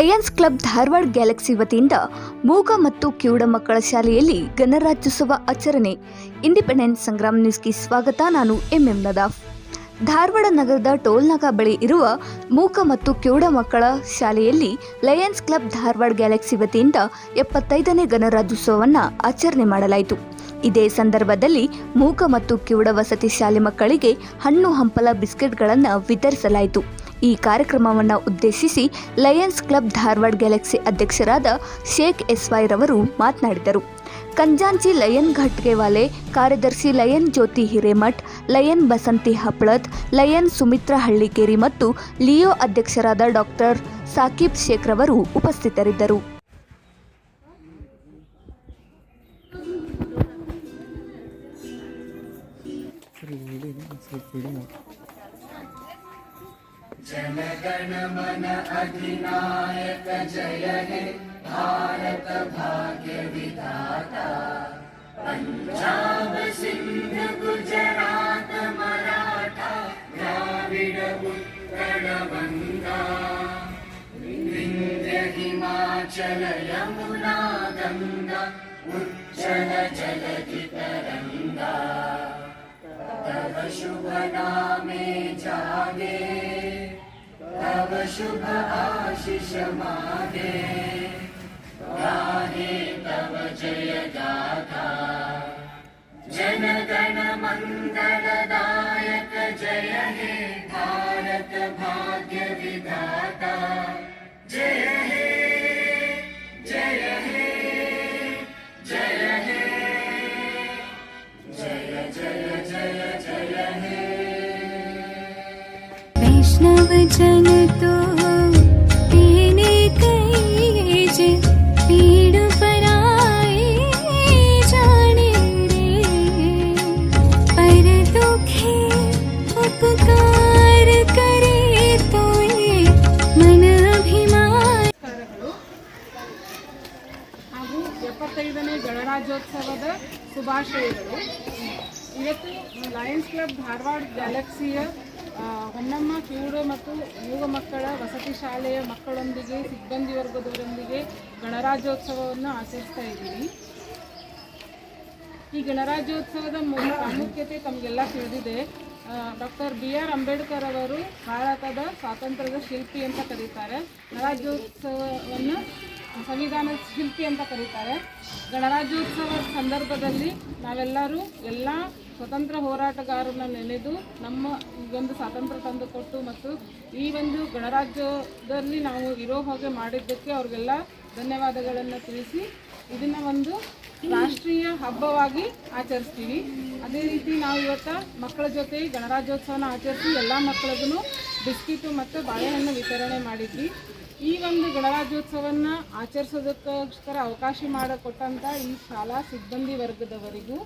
Lions club Dharwad Galaxy ವತಿಯಿಂದ ಮೂಗ ಮತ್ತು ಕಿವುಡ ಮಕ್ಕಳ ಶಾಲೆಯಲ್ಲಿ ಗಣರಾಜ್ಯೋತ್ಸವ ಆಚರಣೆ, ಇಂಡಿಪೆಂಡೆನ್ಸ್ ಸಂಗ್ರಾಮ್ ನ್ಯೂಸ್ಗೆ ಸ್ವಾಗತ. ನಾನು ಎಂಎಂ ನದಾಫ್. ಧಾರವಾಡ ನಗರದ ಟೋಲ್ನಾಗ ಬಳಿ ಇರುವ ಮೂಕ ಮತ್ತು ಕಿವುಡ ಮಕ್ಕಳ ಶಾಲೆಯಲ್ಲಿ ಲಯನ್ಸ್ ಕ್ಲಬ್ ಧಾರವಾಡ ಗ್ಯಾಲಕ್ಸಿ ವತಿಯಿಂದ ಎಪ್ಪತ್ತೈದನೇ ಗಣರಾಜ್ಯೋತ್ಸವವನ್ನು ಆಚರಣೆ ಮಾಡಲಾಯಿತು. ಇದೇ ಸಂದರ್ಭದಲ್ಲಿ ಮೂಕ ಮತ್ತು ಕಿವುಡ ವಸತಿ ಶಾಲೆ ಮಕ್ಕಳಿಗೆ ಹಣ್ಣು ಹಂಪಲ ಬಿಸ್ಕೆಟ್ಗಳನ್ನು ವಿತರಿಸಲಾಯಿತು. ಈ ಕಾರ್ಯಕ್ರಮವನ್ನು ಉದ್ದೇಶಿಸಿ ಲಯನ್ಸ್ ಕ್ಲಬ್ ಧಾರವಾಡ ಗ್ಯಾಲಕ್ಸಿ ಅಧ್ಯಕ್ಷರಾದ ಶೇಖ್ ಎಸ್ವೈ ರವರು ಮಾತನಾಡಿದರು. ಕಂಜಾಂಚಿ ಲಯನ್ ಘಟ್ಗೆವಾಲೆ, ಕಾರ್ಯದರ್ಶಿ lion Jyothi Hiremath, lion Basanti Hapalat lion Sumitra Hallikeri ಮತ್ತು ಲಿಯೋ ಅಧ್ಯಕ್ಷರಾದ ಡಾಕ್ಟರ್ ಸಾಕಿಬ್ ಶೇಖ್ ರವರು ಉಪಸ್ಥಿತರಿದ್ದರು. जनगण मन अधिनायक जय हे भारत भाग्य विधाता पंजाब सिंध गुजरात मराठा द्राविड उत्कल बंगा विंध्य हिमाचल यमुना गंगा उज्जल जलधि तरंगा तव शुभ नामे जागे। तव शुभ आशिष मादे गाहे तव जय गाथा जन गण जय हे। ಗಣರಾಜ್ಯೋತ್ಸವದ ಶುಭಾಶಯಗಳು. ಇವತ್ತು ಲಯನ್ಸ್ ಕ್ಲಬ್ ಧಾರವಾಡ ಗ್ಯಾಲಕ್ಸಿಯ ಹೊನ್ನಮ್ಮ, ಕಿವುಡು ಮತ್ತು ಮೂಗ ಮಕ್ಕಳ ವಸತಿ ಶಾಲೆಯ ಮಕ್ಕಳೊಂದಿಗೆ, ಸಿಬ್ಬಂದಿ ವರ್ಗದವರೊಂದಿಗೆ ಗಣರಾಜ್ಯೋತ್ಸವವನ್ನು ಆಚರಿಸ್ತಾ ಇದ್ದೀವಿ. ಈ ಗಣರಾಜ್ಯೋತ್ಸವದ ಮೂಲ ಪ್ರಾಮುಖ್ಯತೆ ತಮಗೆಲ್ಲ ತಿಳಿದಿದೆ. ಡಾಕ್ಟರ್ ಬಿ ಆರ್ ಅಂಬೇಡ್ಕರ್ ಅವರು ಭಾರತದ ಸ್ವಾತಂತ್ರ್ಯದ ಶಿಲ್ಪಿ ಅಂತ ಕರೀತಾರೆ. ಗಣರಾಜ್ಯೋತ್ಸವವನ್ನು ಸಂವಿಧಾನದ ಶಿಲ್ಪಿ ಅಂತ ಕರೀತಾರೆ. ಗಣರಾಜ್ಯೋತ್ಸವದ ಸಂದರ್ಭದಲ್ಲಿ ನಾವೆಲ್ಲರೂ ಎಲ್ಲ ಸ್ವತಂತ್ರ ಹೋರಾಟಗಾರರನ್ನ ನೆನೆದು ನಮ್ಮ ಒಂದು ಸ್ವಾತಂತ್ರ್ಯ ತಂದುಕೊಟ್ಟು ಮತ್ತು ಈ ಒಂದು ಗಣರಾಜ್ಯದಲ್ಲಿ ನಾವು ಇರೋ ಹಾಗೆ ಮಾಡಿದ್ದಕ್ಕೆ ಅವ್ರಿಗೆಲ್ಲ ಧನ್ಯವಾದಗಳನ್ನು ತಿಳಿಸಿ ಇದನ್ನು ಒಂದು ರಾಷ್ಟ್ರೀಯ ಹಬ್ಬವಾಗಿ ಆಚರಿಸ್ತೀವಿ. ಅದೇ ರೀತಿ ನಾವು ಇವತ್ತು ಮಕ್ಕಳ ಜೊತೆ ಗಣರಾಜ್ಯೋತ್ಸವನ ಆಚರಿಸಿ ಎಲ್ಲ ಮಕ್ಕಳಿಗೂ ಬಿಸ್ಕಿಟು ಮತ್ತು ಬಾಳೆಹಣ್ಣು ವಿತರಣೆ ಮಾಡಿದ್ವಿ. ಈ ಒಂದು ಗಣರಾಜ್ಯೋತ್ಸವನ್ನ ಆಚರಿಸೋದಕ್ಕೋಸ್ಕರ ಅವಕಾಶ ಮಾಡಿಕೊಟ್ಟಂಥ ಈ ಶಾಲಾ ಸಿಬ್ಬಂದಿ ವರ್ಗದವರಿಗೂ,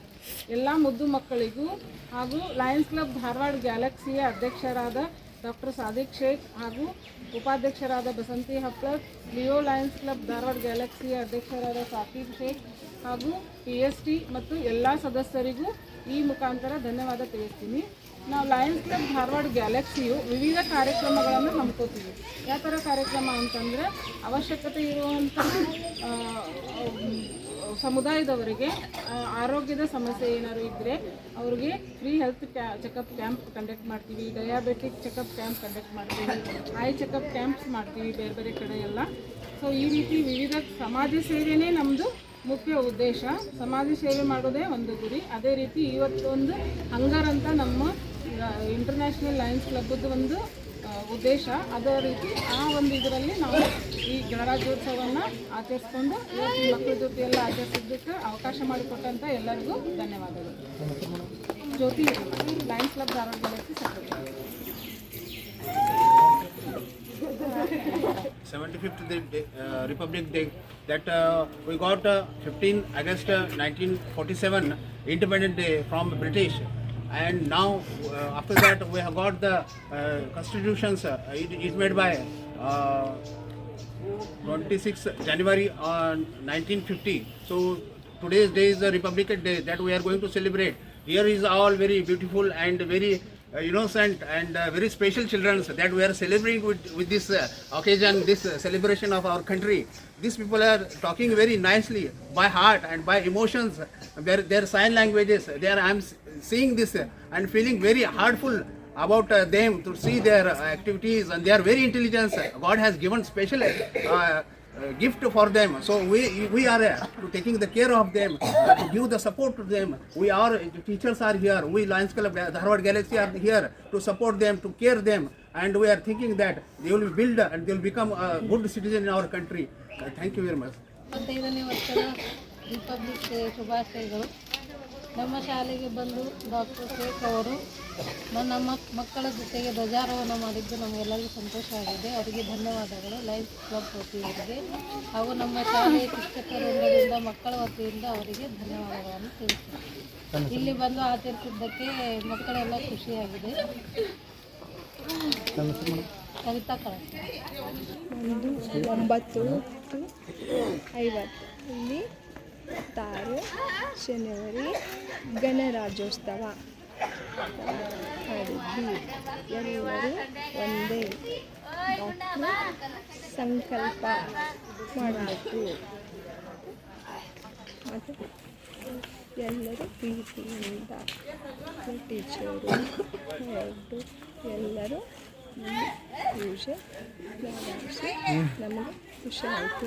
ಎಲ್ಲ ಮುದ್ದು ಮಕ್ಕಳಿಗೂ ಹಾಗೂ ಲಯನ್ಸ್ ಕ್ಲಬ್ ಧಾರವಾಡ ಗ್ಯಾಲಕ್ಸಿಯ ಅಧ್ಯಕ್ಷರಾದ ಡಾಕ್ಟರ್ ಸಾದಿಕ್ ಶೇಖ್ ಹಾಗೂ ಉಪಾಧ್ಯಕ್ಷರಾದ Basanti Hapalat Leo lions club Dharwad ಗ್ಯಾಲಕ್ಸಿಯ ಅಧ್ಯಕ್ಷರಾದ ಸಾಕಿಬ್ ಶೇಖ್ ಹಾಗೂ ಪಿ ಮತ್ತು ಎಲ್ಲ ಸದಸ್ಯರಿಗೂ ಈ ಮುಖಾಂತರ ಧನ್ಯವಾದ ತಿಳಿಸ್ತೀನಿ. ನಾವು ಲಯನ್ಸ್ ಕ್ಲಬ್ ಧಾರವಾಡ ಗ್ಯಾಲಕ್ಸಿಯು ವಿವಿಧ ಕಾರ್ಯಕ್ರಮಗಳನ್ನು ಹಮ್ಮಿಕೋತೀವಿ ಯಾವ ಥರ ಕಾರ್ಯಕ್ರಮ ಅಂತಂದರೆ ಅವಶ್ಯಕತೆ ಇರುವಂಥ ಸಮುದಾಯದವರಿಗೆ ಆರೋಗ್ಯದ ಸಮಸ್ಯೆ ಏನಾದ್ರು ಇದ್ದರೆ ಅವ್ರಿಗೆ ಫ್ರೀ ಹೆಲ್ತ್ ಕ್ಯಾ ಚೆಕಪ್ ಕ್ಯಾಂಪ್ ಕಂಡಕ್ಟ್ ಮಾಡ್ತೀವಿ. ಡಯಾಬೆಟಿಕ್ ಚೆಕಪ್ ಕ್ಯಾಂಪ್ ಕಂಡಕ್ಟ್ ಮಾಡ್ತೀವಿ. ಐ ಚೆಕಪ್ ಕ್ಯಾಂಪ್ಸ್ ಮಾಡ್ತೀವಿ ಬೇರೆ ಬೇರೆ ಕಡೆ ಎಲ್ಲ. ಸೊ ಈ ರೀತಿ ವಿವಿಧ ಸಮಾಜ ಸೇವೆಯೇ ನಮ್ಮದು ಮುಖ್ಯ ಉದ್ದೇಶ. ಸಮಾಜ ಸೇವೆ ಮಾಡೋದೇ ಒಂದು ಗುರಿ. ಅದೇ ರೀತಿ ಇವತ್ತೊಂದು ಹಂಗಾರಂತ ನಮ್ಮ ಇಂಟರ್ನ್ಯಾಷನಲ್ ಲಯನ್ಸ್ ಕ್ಲಬ್ದು ಒಂದು ಉದ್ದೇಶ. ಅದೇ ರೀತಿ ಆ ಒಂದು ಇದರಲ್ಲಿ ನಾವು ಈ ಗಣರಾಜ್ಯೋತ್ಸವವನ್ನು ಆಚರಿಸ್ಕೊಂಡು ಇವತ್ತು ಈ ಮಕ್ಕಳ ಜೊತೆ ಎಲ್ಲ ಆಚರಿಸಿದ್ದಕ್ಕೆ ಅವಕಾಶ ಮಾಡಿಕೊಟ್ಟಂಥ ಎಲ್ಲರಿಗೂ ಧನ್ಯವಾದಗಳು. Jyothi lions club Dharwad galaxy seventy 75th day, republic Day that uh, we got uh, 15 August uh, 1947 Independent Day from and now uh, after that we have got the uh, constitutions uh, it, it made by uh, 26 January on 1950 so today's day is the Republic Day that we are going to celebrate. Here is all very beautiful and very uh, innocent and uh, very special children that we are celebrating with, with this uh, occasion, this uh, celebration of our country. These people are talking very nicely by heart and by emotions. Their, their sign languages. They are, I'm seeing this uh, and feeling very heartful about uh, them to see their uh, activities and they are very intelligent. God has given special uh, uh, gift for them. So we we are uh, taking the care of them, uh, to give the support to them. We are the teachers are here. We Lions Club, uh, the Harvard Galaxy are here to support them, to care them, and we are thinking that they will build and they will become a good citizen in our country. Uh, thank you very much. ನಮ್ಮ ಶಾಲೆಗೆ ಬಂದು doctor Sheikh ಅವರು ನನ್ನ ಮಕ್ಕಳ ಜೊತೆಗೆ ಧ್ವಜಾರೋಹಣ ಮಾಡಿದ್ದು ನಮಗೆಲ್ಲರಿಗೂ ಸಂತೋಷವಾಗಿದೆ ಅವರಿಗೆ ಧನ್ಯವಾದಗಳು. ಲೈಫ್ ಕ್ಲಬ್ ವತಿಯವರಿಗೆ ಹಾಗೂ ನಮ್ಮ ಶಾಲೆಯ ಶಿಕ್ಷಕರ ಮಕ್ಕಳ ವತಿಯಿಂದ ಅವರಿಗೆ ಧನ್ಯವಾದಗಳನ್ನು ತಿಳಿಸ್ತೀನಿ. ಇಲ್ಲಿ ಬಂದು ಆಚರಿಸಿದ್ದಕ್ಕೆ ಮಕ್ಕಳೆಲ್ಲ ಖುಷಿಯಾಗಿದೆ. ಕವಿತಾ ಕಳಸ ಒಂದು, ಒಂಬತ್ತು, ಐವತ್ತು. ಇಲ್ಲಿ ಹತ್ತಾರು ಜನವರಿ ಗಣರಾಜ್ಯೋತ್ಸವ. ಮಾಡಿದ್ವಿ ಎಲ್ಲರೂ ಒಂದೇ ಸಂಕಲ್ಪ ಮಾಡಬೇಕು. ಮತ್ತು ಎಲ್ಲರೂ ಪ್ರೀತಿಯಿಂದ ಟೀಚರು ಹೊರಟು ಎಲ್ಲರೂ ಪೂಜೆ ನಮಗೆ ಖುಷಿ ಆಯಿತು.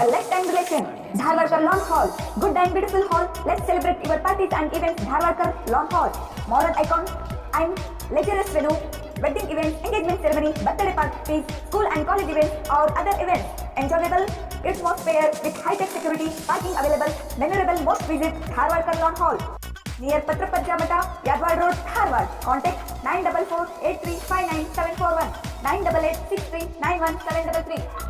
A lifetime relation. Dharwarkar Lawn Hall, good and beautiful hall. Let's celebrate your parties and events. Dharwarkar Lawn Hall, modern icon and luxurious venue, wedding events, engagement ceremony, birthday parties, school and college events or other events. Enjoyable atmosphere with high-tech security, parking available, memorable most visit Dharwarkar Lawn Hall. Near Patrapajja Mata, Yadwad Road, Dharwad. Contact 944 8359 741 988 63 91 733.